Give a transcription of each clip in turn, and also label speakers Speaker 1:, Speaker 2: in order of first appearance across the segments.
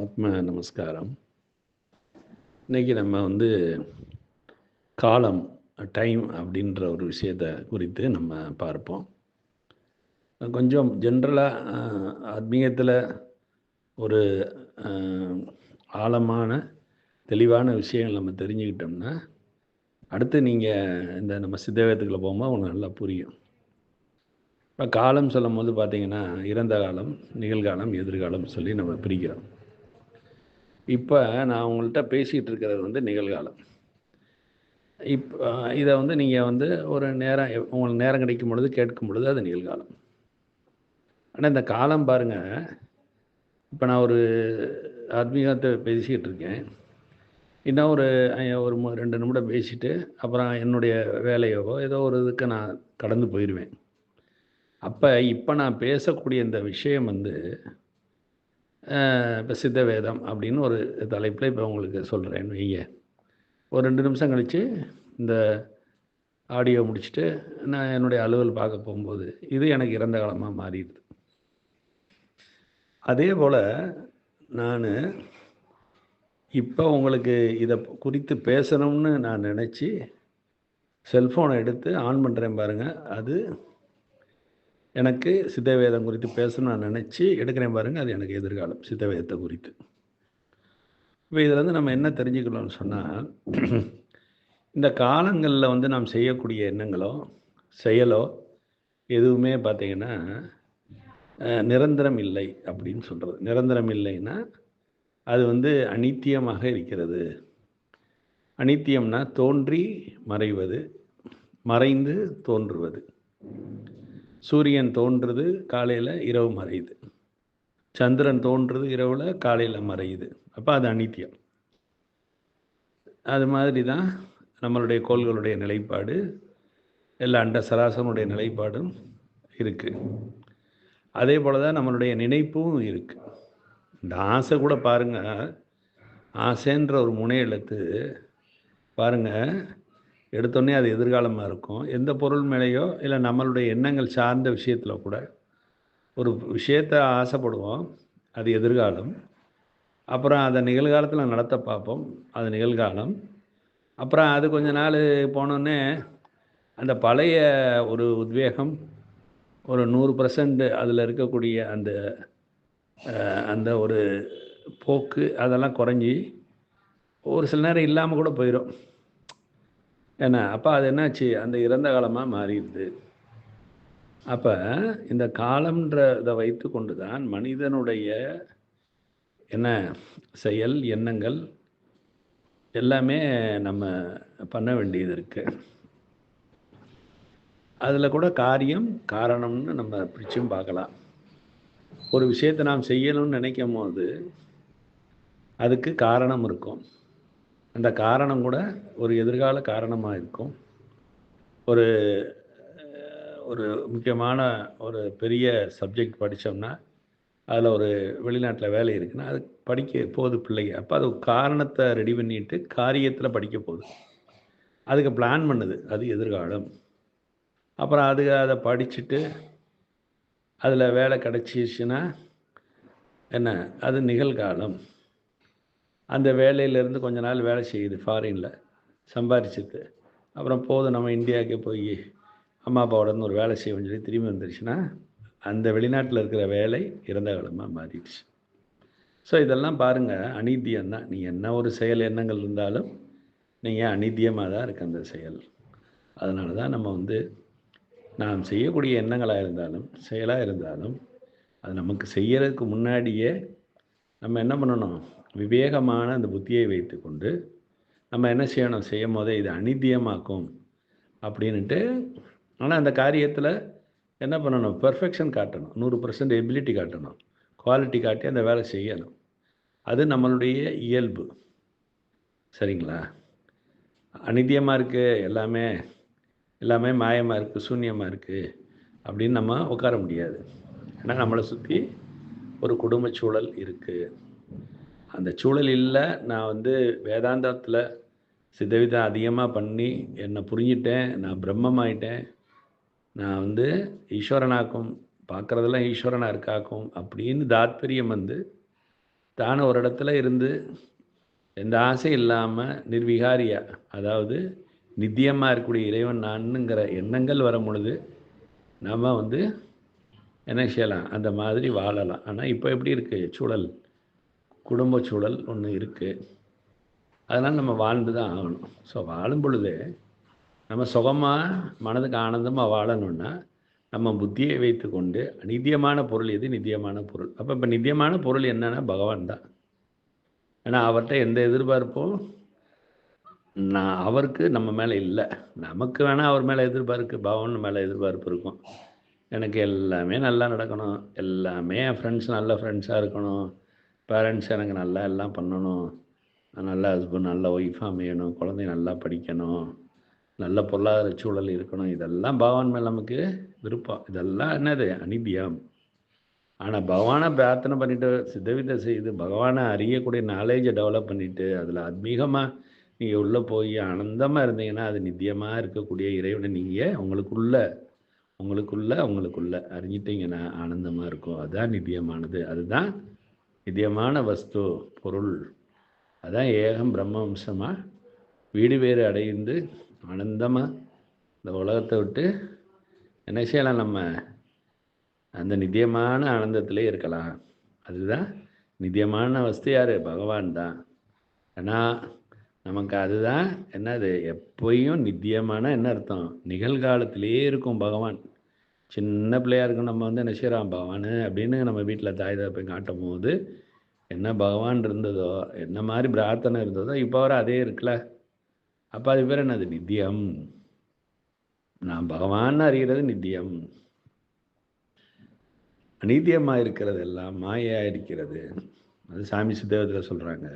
Speaker 1: ஆத்ம நமஸ்காரம். இன்னைக்கு நம்ம வந்து காலம் டைம் அப்படின்ற ஒரு விஷயத்தை குறித்து நம்ம பார்ப்போம். கொஞ்சம் ஜென்ரலாக ஆத்மீகத்தில் ஒரு ஆழமான தெளிவான விஷயங்கள் நம்ம தெரிஞ்சுக்கிட்டோம்னா அடுத்து நீங்கள் இந்த நம்ம சித்தவேதத்துக்குள்ளே போகும்போது உங்களுக்கு நல்லா புரியும். இப்போ காலம் சொல்லும் போது பார்த்திங்கன்னா இறந்த காலம் நிகழ்காலம் எதிர்காலம் சொல்லி நம்ம பிரிக்கிறோம். இப்போ நான் உங்கள்கிட்ட பேசிகிட்டு இருக்கிறது வந்து நிகழ்காலம். இப்போ இதை வந்து நீங்கள் வந்து ஒரு நேரம் உங்களுக்கு நேரம் கிடைக்கும் பொழுது கேட்கும் பொழுது அது நிகழ்காலம். ஆனால் இந்த காலம் பாருங்கள் இப்போ நான் ஒரு ஆத்மீகத்தை பேசிக்கிட்டு இருக்கேன். இன்னும் ஒரு ஒரு ரெண்டு நிமிடம் பேசிட்டு அப்புறம் என்னுடைய வேலையோ ஏதோ ஒரு இதுக்கு நான் கடந்து போயிடுவேன் அப்போ இப்போ நான் பேசக்கூடிய இந்த விஷயம் வந்து இப்போ சித்த வேதம் அப்படின்னு ஒரு தலைப்பில் இப்போ உங்களுக்கு சொல்கிறேன் வைங்க. ஒரு ரெண்டு நிமிஷம் கழித்து இந்த ஆடியோ முடிச்சுட்டு நான் என்னுடைய அலுவல் பார்க்க போகும்போது இது எனக்கு இறந்த காலமாக மாறிடுது. அதே போல் நான் இப்போ உங்களுக்கு இதை குறித்து பேசணும்னு நான் நினச்சி செல்ஃபோனை எடுத்து ஆன் பண்ணுறேன் பாருங்கள் அது எனக்கு சித்தவேதம் குறித்து பேசணும்னு நான் நினச்சி எடுக்கிறேன் பாருங்கள் அது எனக்கு எதிர்காலம் சித்தவேதத்தை குறித்து. இப்போ இதில் வந்து நம்ம என்ன தெரிஞ்சுக்கணும்னு சொன்னால் இந்த காலங்களில் வந்து நாம் செய்யக்கூடிய எண்ணங்களோ செயலோ எதுவுமே பார்த்திங்கன்னா நிரந்தரம் இல்லை அப்படின்னு சொல்கிறது நிரந்தரம் இல்லைன்னா அது வந்து அனித்தியமாக இருக்கிறது. அனித்தியம்னா தோன்றி மறைவது மறைந்து தோன்றுவது. சூரியன் தோன்றுறது காலையில் இரவு மறையுது. சந்திரன் தோன்றுறது இரவில் காலையில் மறையுது. அப்போ அது அனித்தியம். அது மாதிரி தான் நம்மளுடைய கோள்களுடைய நிலைப்பாடு. எல்லா அண்ட சராசனுடைய நிலைப்பாடும் இருக்குது அதே போல் தான் நம்மளுடைய நினைப்பும் இருக்குது இந்த ஆசை கூட பாருங்கள் ஆசைன்ற ஒரு முனை எழுத்து பாருங்கள் எடுத்தோடனே அது எதிர்காலமாக இருக்கும். எந்த பொருள் மேலேயோ இல்லை நம்மளுடைய எண்ணங்கள் சார்ந்த விஷயத்தில் கூட ஒரு விஷயத்தை ஆசைப்படுவோம். அது எதிர்காலம். அப்புறம் அதை நிகழ்காலத்தில் நடத்த பார்ப்போம். அது நிகழ்காலம். அப்புறம் அது கொஞ்ச நாள் போனோடனே அந்த பழைய ஒரு உத்வேகம் ஒரு நூறு பர்சன்ட் அதில் இருக்கக்கூடிய அந்த அந்த ஒரு போக்கு அதெல்லாம் குறைஞ்சி ஒரு சில நேரம் இல்லாமல் கூட போயிடும் ஏன்னா அப்போ அது என்னாச்சு? அந்த இறந்த காலமாக மாறிடுது. அப்போ இந்த காலம்ன்ற இதை வைத்து கொண்டு தான் மனிதனுடைய என்ன செயல் எண்ணங்கள் எல்லாமே நம்ம பண்ண வேண்டியது இருக்குது அதில் கூட காரியம் காரணம்னு நம்ம பிரிச்சும் பார்க்கலாம். ஒரு விஷயத்தை நாம் செய்யணும்னு நினைக்கும் போது அதுக்கு காரணம் இருக்கும். அந்த காரணம் கூட ஒரு எதிர்கால காரணமாக இருக்கும். ஒரு ஒரு முக்கியமான ஒரு பெரிய சப்ஜெக்ட் படித்தோம்னா அதில் ஒரு வெளிநாட்டில் வேலை இருக்குன்னா அது படிக்க போகுது பிள்ளைங்க. அப்போ அது காரணத்தை ரெடி பண்ணிட்டு காரியத்தில் படிக்க போகுது. அதுக்கு பிளான் பண்ணுது. அது எதிர்காலம். அப்புறம் அது அதை படிச்சுட்டு அதில் வேலை கிடச்சிச்சுன்னா என்ன? அது நிகழ்காலம். அந்த வேலையிலேருந்து கொஞ்ச நாள் வேலை செய்யுது ஃபாரினில் சம்பாரிச்சது அப்புறம் போதும் நம்ம இந்தியாவுக்கு போய் அம்மா அப்பாவோட ஒரு வேலை செய்வோம்னு சொல்லி திரும்பி வந்துருச்சுன்னா அந்த வெளிநாட்டில் இருக்கிற வேலை இறந்த காலமாக மாறிடுச்சு. ஸோ இதெல்லாம் பாருங்கள் அநீத்தியம் தான். நீ என்ன ஒரு செயல் எண்ணங்கள் இருந்தாலும் நீங்கள் அநீத்தியமாக தான் இருக்கு அந்த செயல்? அதனால தான் நம்ம வந்து நாம் செய்யக்கூடிய எண்ணங்களாக இருந்தாலும் செயலாக இருந்தாலும் அது நமக்கு செய்யறதுக்கு முன்னாடியே நம்ம என்ன பண்ணணும்? விவேகமான அந்த புத்தியை வைத்துக்கொண்டு நம்ம என்ன செய்யணும்? செய்யும் போதே இது அநித்தியமாக்கும் அப்படின்ட்டு ஆனால் அந்த காரியத்தில் என்ன பண்ணணும்? பெர்ஃபெக்ஷன் காட்டணும். நூறு பர்சன்ட் எபிலிட்டி காட்டணும். குவாலிட்டி காட்டி அந்த வேலை செய்யணும். அது நம்மளுடைய இயல்பு. சரிங்களா? அநித்தியமாக இருக்குது எல்லாமே எல்லாமே மாயமாக இருக்குது சூன்யமாக இருக்குது அப்படின்னு நம்ம உட்கார முடியாது. ஏன்னா நம்மளை சுற்றி ஒரு குடும்ப சூழல் இருக்குது அந்த சூழல் இல்லை. நான் வந்து வேதாந்தத்தில் சித்தவிதம் அதிகமாக பண்ணி என்னை புரிஞ்சிட்டேன். நான் பிரம்மமாயிட்டேன். நான் வந்து ஈஸ்வரனாக்கும் பார்க்குறதெல்லாம் ஈஸ்வரனாக இருக்காக்கும் அப்படின்னு தாத்பரியம் வந்து தானே ஒரு இடத்துல இருந்து எந்த ஆசை இல்லாமல் நிர்விகாரியா அதாவது நித்தியமாக இருக்கக்கூடிய இறைவன் நான்ங்கிற எண்ணங்கள் வரும் பொழுது நம்ம வந்து என்ன செய்யலாம்? அந்த மாதிரி வாழலாம். ஆனால் இப்போ எப்படி இருக்குது சூழல்? குடும்ப சூழல் ஒன்று இருக்குது அதனால் நம்ம வாழ்ந்து தான் ஆகணும். ஸோ வாழும் பொழுது நம்ம சுகமாக மனதுக்கு ஆனந்தமாக வாழணும்னா நம்ம புத்தியை வைத்து கொண்டு நித்தியமான பொருள் எது? நித்தியமான பொருள். அப்போ இப்போ நித்தியமான பொருள் என்னன்னா பகவான் தான். ஏன்னா அவர்கிட்ட எந்த எதிர்பார்ப்பும் நான் அவருக்கு நம்ம மேலே இல்லை. நமக்கு வேணால் அவர் மேலே எதிர்பார்க்கு பகவான் மேலே எதிர்பார்ப்பு இருக்கும். எனக்கு எல்லாமே நல்லா நடக்கணும். எல்லாமே என் ஃப்ரெண்ட்ஸ் நல்ல ஃப்ரெண்ட்ஸாக இருக்கணும். பேரண்ட்ஸ் எனக்கு நல்லா எல்லாம் பண்ணணும். நல்ல ஹஸ்பண்ட் நல்ல ஒய்ஃபாக அமையணும். குழந்தை நல்லா படிக்கணும். நல்ல பொருளாதார சூழல் இருக்கணும். இதெல்லாம் பகவான் மேல் நமக்கு விருப்பம். இதெல்லாம் என்னது? அனித்தியம் ஆனால் பகவானை பிரார்த்தனை பண்ணிட்டு சித்தவித்தை செய்து பகவானை அறியக்கூடிய நாலேஜை டெவலப் பண்ணிவிட்டு அதில் ஆத்மீகமாக நீங்கள் உள்ளே போய் ஆனந்தமாக இருந்தீங்கன்னா அது நித்தியமாக இருக்கக்கூடிய இறைவனை நீங்கள் உங்களுக்குள்ள உங்களுக்குள்ள உங்களுக்குள்ள அறிஞ்சிட்டிங்கன்னா ஆனந்தமாக இருக்கும். அதுதான் நித்தியமானது. அதுதான் நித்தியமான வஸ்து பொருள். அதான் ஏகம் பிரம்ம வம்சமாக வீடு வேறு அடைந்து ஆனந்தமாக இந்த உலகத்தை விட்டு என்ன செய்யலாம் நம்ம? அந்த நித்தியமான ஆனந்தத்திலே இருக்கலாம். அதுதான் நித்தியமான வஸ்து யார்? பகவான் தான். ஏன்னா நமக்கு அதுதான் என்னது? எப்பயும் நித்தியமான என்ன அர்த்தம்? நிகழ்காலத்திலேயே இருக்கும் பகவான். சின்ன பிள்ளையாக இருக்கும் நம்ம வந்து என்ன செய்கிறோம் பகவான் அப்படின்னு நம்ம வீட்டில் தாய் போய் காட்டும் போது என்ன பகவான் இருந்ததோ என்ன மாதிரி பிரார்த்தனை இருந்ததோ இப்போ வர அதே இருக்குல்ல. அப்போ அது பேர் என்னது? நித்தியம். நான் பகவான் அறிகிறது நித்தியம். அநீத்தியமாக இருக்கிறது எல்லாம் மாயாக இருக்கிறது. அது சாமி சித்தேவத்தில் சொல்கிறாங்க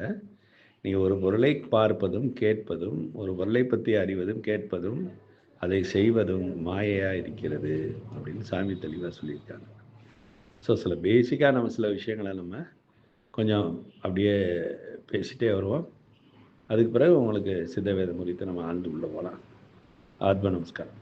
Speaker 1: நீ ஒரு பொருளை பார்ப்பதும் கேட்பதும் ஒரு பொருளை பற்றி அறிவதும் கேட்பதும் அதை செய்வதும் மாயையாக இருக்கிறது அப்படின்னு சாமி தெளிவாக சொல்லியிருக்காங்க. ஸோ சில பேசிக்காக நம்ம சில விஷயங்களை நம்ம கொஞ்சம் அப்படியே பேசிட்டே வருவோம். அதுக்கு பிறகு உங்களுக்கு சித்த வேதம் குறித்து நம்ம ஆழ்ந்து உள்ளே போகலாம். ஆத்ம நமஸ்காரம்.